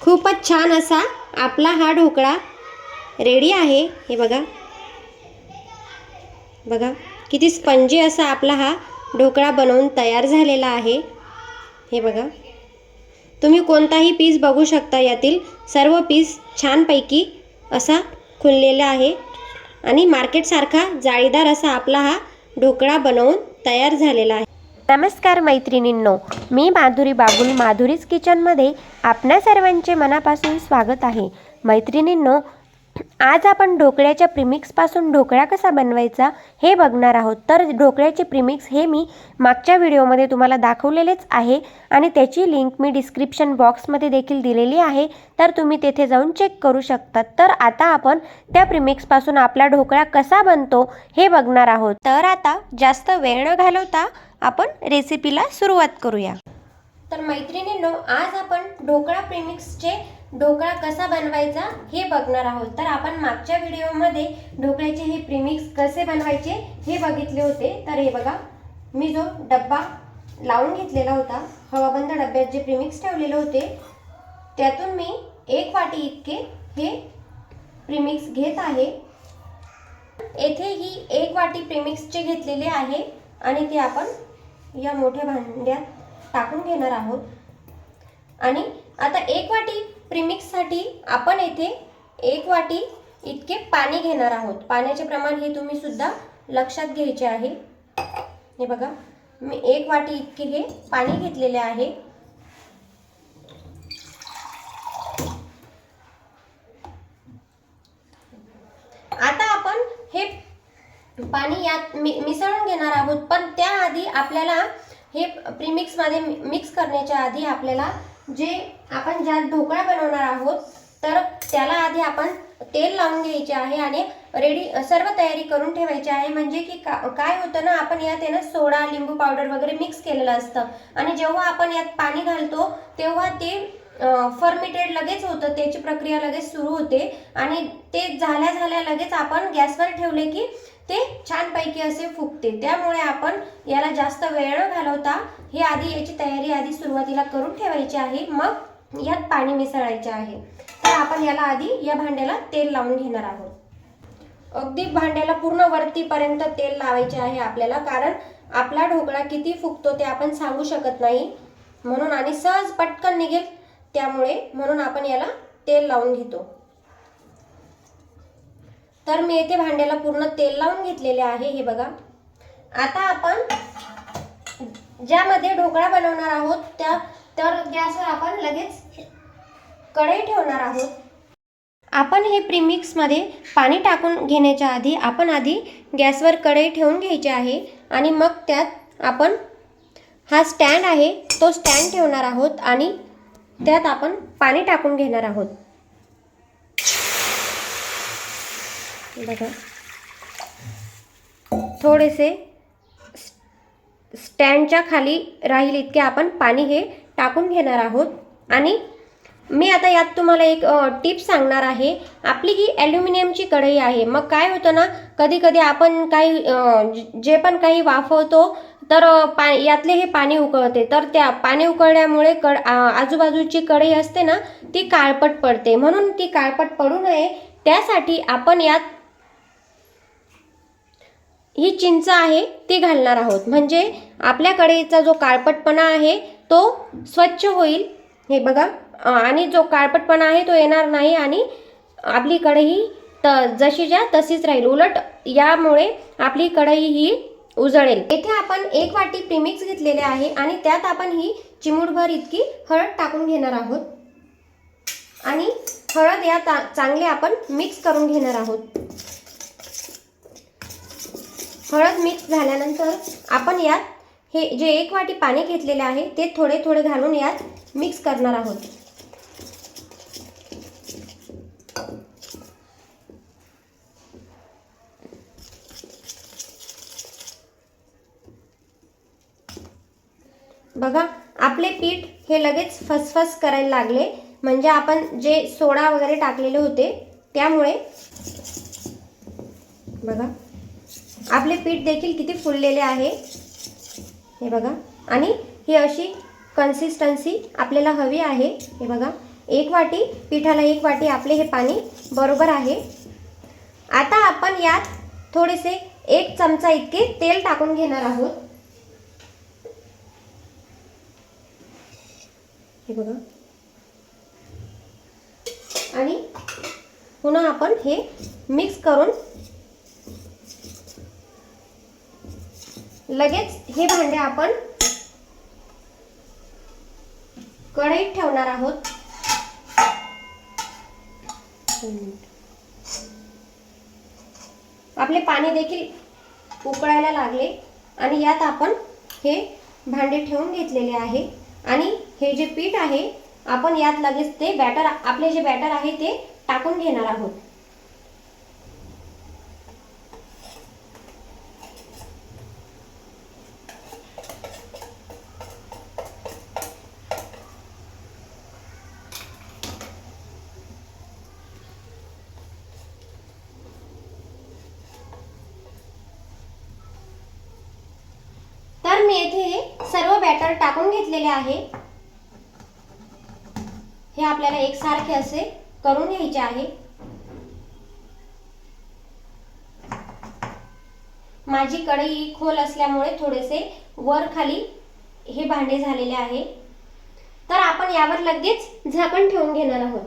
खूपच छान असा आपला हा ढोकळा रेडी आहे. हे बघा. बघा किती स्पंजी असा आपला हा ढोकळा बनवून तयार झालेला आहे. हे बघा. तुम्ही कोणताही पीस बघू शकता यातील सर्व पीस छानपैकी असा खुललेला आहे. आणि मार्केटसारखा जाळीदार असा आपला हा ढोकळा बनवून तयार झालेला आहे. नमस्कार मैत्रिणींनो मी माधुरी बागुल माधुरीज किचनमध्ये आपणा सर्वांचे मनापासून स्वागत आहे. मैत्रिणींनो आज आपण ढोकळ्याच्या प्रिमिक्सपासून ढोकळा कसा बनवायचा हे बघणार आहोत. तर ढोकळ्याचे प्रिमिक्स हे मी मागच्या व्हिडिओमध्ये तुम्हाला दाखवलेलेच आहे आणि त्याची लिंक मी डिस्क्रिप्शन बॉक्समध्ये देखील दिलेली आहे. तर तुम्ही तेथे जाऊन चेक करू शकता. तर आता आपण त्या प्रिमिक्सपासून आपला ढोकळा कसा बनतो हे बघणार आहोत. तर आता जास्त वेळ न घालवता आपण रेसिपीला सुरुवात करूया. तर मैत्रिणींनो आज आपण ढोकळा प्रेमिक्सचे ढोकळा कसा बनवायचा हे बघणार आहोत. तर आपण मागच्या व्हिडिओमध्ये ढोकळ्याचे हे प्रिमिक्स कसे बनवायचे हे बघितले होते. तर हे बघा मी जो डब्बा लावून घेतलेला होता हवाबंद डब्यात जे प्रिमिक्स ठेवलेले होते त्यातून मी एक वाटी इतके हे प्रिमिक्स घेत आहे. येथे ही एक वाटी प्रिमिक्सचे घेतलेले आहे आणि ते आपण या मोठ्या भांड्यात टाकून घेणार आहोत. आणि आता एक वाटी प्रिमिक्ससाठी आपण येथे एक वाटी इतके पाणी घेणार आहोत. पाण्याचे प्रमाण हे तुम्ही सुद्धा लक्षात घ्यायचे आहे. हे बघा मी एक वाटी इतके हे पाणी घेतलेले आहे. आता आपण हे पाणी यात मि मिसळून घेणार आहोत. पण त्याआधी आपल्याला हे प्रीमिक्समध्ये मिक्स करण्याच्या आधी आपल्याला जे आपण ज्यात ढोकळा बनवणार आहोत तर त्याला आधी आपण तेल लावून घ्यायचे आहे आणि रेडी सर्व तयारी करून ठेवायची आहे. म्हणजे की का काय होतं ना आपण यात आहे ना सोडा लिंबू पावडर वगैरे मिक्स केलेलं असतं. आणि जेव्हा आपण यात पाणी घालतो तेव्हा ते फर्मिटेड लगेच होतं त्याची प्रक्रिया लगेच सुरू होते आणि ते झाल्या झाल्या लगेच आपण गॅसवर ठेवले की ते छानपैकी असे फुगते. त्यामुळे आपण याला जास्त वेळ न घालवता हे आधी याची तयारी आधी सुरुवातीला करून ठेवायची आहे. मग यात पाणी मिसळायचे आहे. तर आपण याला आधी या भांड्याला तेल लावून घेणार आहोत. अगदी भांड्याला पूर्ण वरतीपर्यंत तेल लावायचे आहे आपल्याला कारण आपला ढोकळा किती फुगतो ते आपण सांगू शकत नाही. म्हणून आणि सहज पटकन निघेल त्यामुळे म्हणून आपण याला तेल लावून घेतो. तर मी येथे भांड्याला पूर्ण तेल लावून घेतलेले आहे हे बघा. आता आपण ज्यामध्ये ढोकळा बनवणार आहोत त्या तर गॅसवर आपण लगेच कढई ठेवणार आहोत. आपण हे प्रीमिक्समध्ये पाणी टाकून घेण्याच्या आधी आपण आधी गॅसवर कढई ठेवून घ्यायची आहे आणि मग त्यात आपण हा स्टँड आहे तो स्टँड ठेवणार आहोत आणि त्यात आपण पाणी टाकून घेणार आहोत. बघा. थोडेसे स्टँडच्या खाली राहील इतके आपण पाणी हे टाकून घेणार आहोत. आणि मी आता यात तुम्हाला एक टिप सांगणार आहे. आपली ही ॲल्युमिनियमची कढई आहे. मग काय होतं ना कधी कधी आपण काही जे पण काही वाफवतो तर पा यातले हे पाणी उकळते. तर त्या पाणी उकळल्यामुळे कड आजूबाजूची कढई असते ना ती काळपट पडते. म्हणून ती काळपट पडू नये. त्यासाठी आपण यात ही चिंच आहे ती घालणार आहोत. म्हणजे आपल्या कढईचा जो काळपटपणा आहे तो स्वच्छ होईल. हे बघा. आणि जो काळपटपणा आहे तो येणार नाही आणि आपली कढई त जशीच्या तशीच राहील. उलट यामुळे आपली कढई ही उजळेल. येथे आपण एक वाटी प्रीमिक्स घेतलेले आहे आणि त्यात आपण ही चिमूटभर इतकी हळद टाकून घेणार आहोत. आणि हळद या चांगले आपण मिक्स करून घेणार आहोत. हळद मिक्स झाल्यानंतर आपण यात हे जे एक वाटी पाणी घेतलेले आहे ते थोडे थोडे घालून यात मिक्स करणार आहोत. बघा आपले पीठ हे लगेच फसफस करायला लागले. म्हणजे आपण जे सोडा वगैरे टाकलेले होते त्यामुळे बघा आपले पीठ देखील किती फुललेले आहे. हे बघा आणि ही अशी कन्सिस्टन्सी आपल्याला हवी आहे. हे बघा एक वाटी पिठाला एक वाटी आपले हे पाणी बरोबर आहे. आता आपण यात थोडेसे एक चमचा इतके तेल टाकून घेणार आहोत. हे बघा. आणि पुन्हा आपण हे मिक्स करून लगेच हे भांडे आपण कढईत ठेवणार आहोत. आपले पाणी देखील उकळायला लागले आणि यात आपण हे भांडे ठेवून घेतलेले आहे. आणि हे जे पीठ आहे आपण यात लगेच ते बॅटर आपले जे बॅटर आहे ते टाकून घेणार आहोत. तर मी येथे सर्व बॅटर टाकून घेतलेले आहे. हे आपल्याला एकसारखे असे करून घ्यायचे आहे. माझी कढई खोल असल्यामुळे थोडेसे वर खाली हे भांडे झालेले आहे. तर आपण यावर लगेच झाकण ठेवून घेणार आहोत.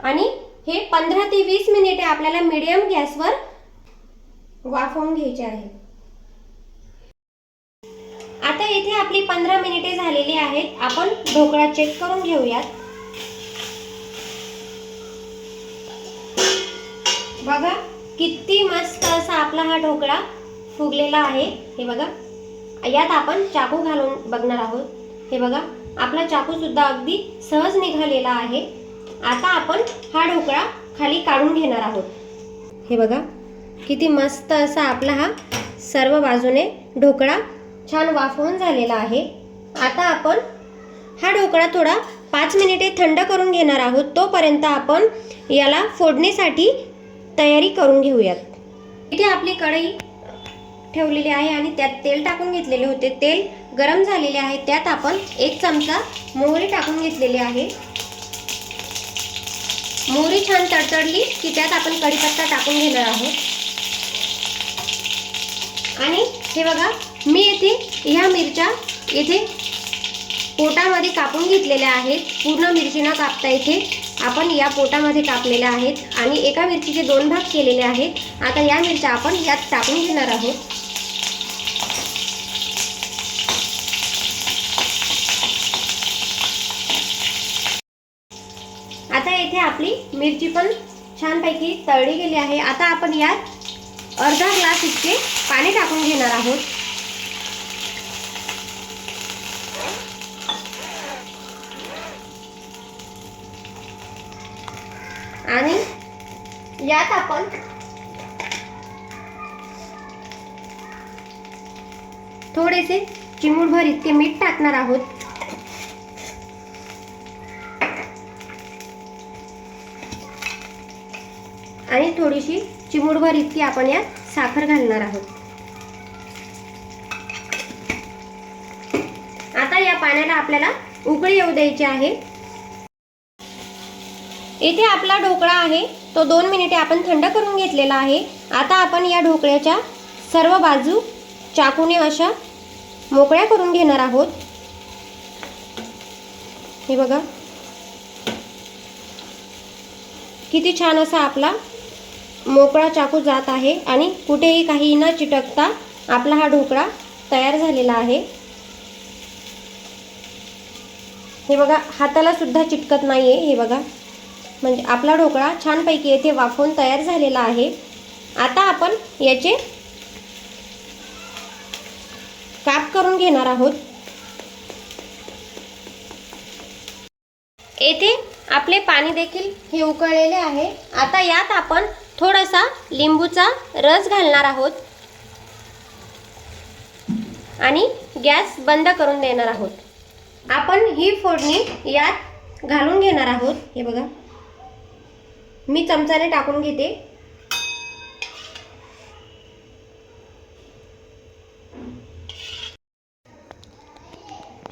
आणि हे पंधरा ते वीस मिनिटे आपल्याला मीडियम गॅसवर वाफवून घ्यायचे आहे. आता इथे आपली पंधरा मिनिटे झालेली आहेत. आपण ढोकळा चेक करून घेऊयात. बघा किती मस्त असा आपला हा ढोकळा फुगलेला आहे. हे बघा यात आपण चाकू घालून बघणार आहोत. हे बघा आपला चाकू सुद्धा अगदी सहज निघालेला आहे. आता आपण हा ढोकळा खाली काढून घेणार आहोत. हे बघा किती मस्त असा आपला हा सर्व बाजूने ढोकळा छान वाफवून झालेला आहे. आता आपण हा ढोकळा थोडा पाच मिनिटे थंड करून घेणार आहोत. तोपर्यंत आपण याला फोडणीसाठी तयारी करून घेऊयात. इथे आपली कढई ठेवलेली आहे आणि त्यात तेल टाकून घेतलेले होते. तेल गरम झालेले आहे. त्यात आपण एक चमचा मोहरी टाकून घेतलेली आहे. मोहरी छान तडतडली की त्यात आपण कढीपत्ता टाकून घेणार आहोत. आणि हे बघा मी येथे ह्या मिरच्या येथे पोटामध्ये कापून घेतलेल्या आहेत. पूर्ण मिरची न कापता येथे आपण या पोटामध्ये कापलेल्या आहेत आणि एका मिरचीचे दोन भाग केलेले आहेत. आता या मिरच्या आपण यात टाकून घेणार आहोत. आता येथे आपली मिरची पण छानपैकी तळली गेली आहे. आता आपण यात अर्धा ग्लास इतके पाणी टाकून घेणार आहोत आणि यात आपण थोडेसे चिमूटभर इतके मीठ टाकणार आहोत. आणि थोडीशी चिमूटभर इतकी आपण यात साखर घालणार आहोत. आता या पाण्याला आपल्याला उकळी येऊ द्यायची आहे. इथे आपला ढोकळा आहे. तो दोन मिनिटे आपण थंड करून घेतलेला आहे. आता आपण या ढोकळ्याच्या सर्व बाजू चाकूने अशा मोकळ्या करून घेणार आहोत. हे बघा. किती छान असा आपला मोकळा चाकू जात आहे आणि कुठेही काही न चिटकता आपला हा ढोकळा तयार झालेला आहे. हे बघा हाताला सुद्धा चिटकत नाही आहे हे बघा. म्हणजे आपला ढोकळा छानपैकी येथे वाफवून तयार झालेला आहे. आता आपण याचे काप करून घेणार आहोत. येथे आपले पाणी देखील हे उकळलेले आहे. आता यात आपण थोडासा लिंबूचा रस घालणार आहोत. आणि गॅस बंद करून देणार आहोत. आपण ही फोडणी यात घालून घेणार आहोत. हे बघा. मी चमचाने टाकून घेते.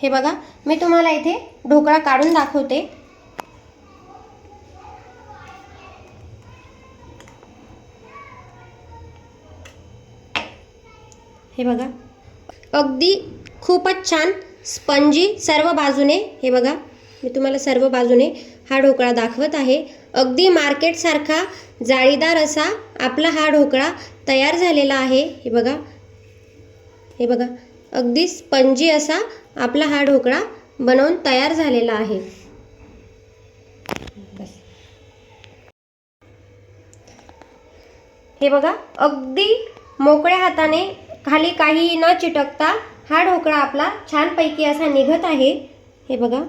हे बघा मी तुम्हाला इथे ढोकळा काढून दाखवते. हे बघा. अगदी खूपच छान स्पंजी सर्व बाजूने हे बघा मी तुम्हाला सर्व बाजूने हा ढोकळा दाखवत आहे. अगदी मार्केटसारखा जाळीदार असा आपला हा ढोकळा तयार झालेला आहे. हे बघा. हे बघा. अगदी स्पंजी असा आपला हा ढोकळा बनवून तयार झालेला आहे. हे बघा. अगदी मोकळ्या हाताने खाली काही न चिटकता हा ढोकळा आपला छानपैकी असा निघत आहे. हे बघा.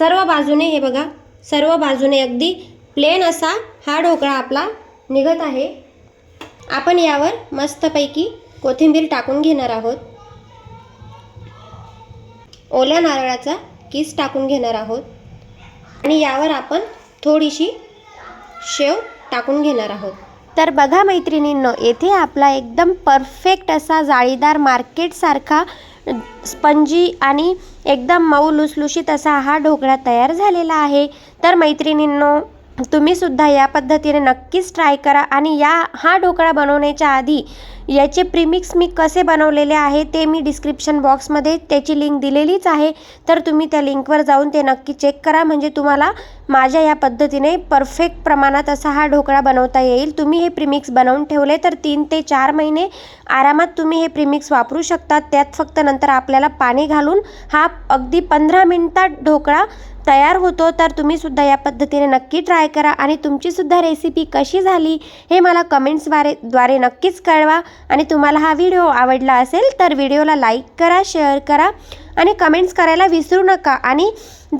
सर्व बाजूने हे बघा सर्व बाजूने अगदी प्लेन असा हा ढोकळा आपला निघत आहे. आपण यावर मस्तपैकी कोथिंबीर टाकून घेणार आहोत. ओल्या नारळाचा किस टाकून घेणार आहोत. आणि यावर आपण थोडीशी शेव टाकून घेणार आहोत. तर बघा मैत्रिणींनो येथे आपला एकदम परफेक्ट असा जाळीदार मार्केटसारखा स्पंजी आणि एकदम मऊ लुसलुशीत असा हा ढोकळा तयार झालेला आहे. तर मैत्रिणींनो तुम्हीसुद्धा या पद्धतीने नक्कीच ट्राय करा आणि या हा ढोकळा बनवण्याच्या आधी याचे प्रीमिक्स मी कसे बनवलेले आहे ते मी डिस्क्रिप्शन बॉक्समध्ये त्याची लिंक दिलेलीच आहे. तर तुम्ही त्या लिंकवर जाऊन ते नक्की चेक करा. म्हणजे तुम्हाला माझ्या या पद्धतीने परफेक्ट प्रमाणात असा हा ढोकळा बनवता येईल. तुम्ही हे प्रीमिक्स बनवून ठेवले तर तीन ते चार महिने आरामात तुम्ही हे प्रीमिक्स वापरू शकता त्यात फक्त नंतर आपल्याला पाणी घालून हा अगदी पंधरा मिनिटात ढोकळा तयार होतो. तर तुम्हीसुद्धा या पद्धतीने नक्की ट्राय करा. आणि तुमचीसुद्धा रेसिपी कशी झाली हे मला कमेंट्सद्वारे द्वारे नक्कीच कळवा. आणि तुम्हाला हा व्हिडिओ आवडला असेल तर व्हिडिओला लाईक करा शेअर करा आणि कमेंट्स करायला विसरू नका. आणि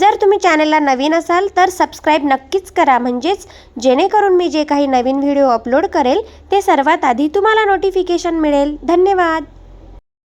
जर तुम्ही चॅनलला नवीन असाल तर सबस्क्राईब नक्कीच करा. म्हणजेच जेणेकरून मी जे काही नवीन व्हिडिओ अपलोड करेल ते सर्वात आधी तुम्हाला नोटिफिकेशन मिळेल. धन्यवाद.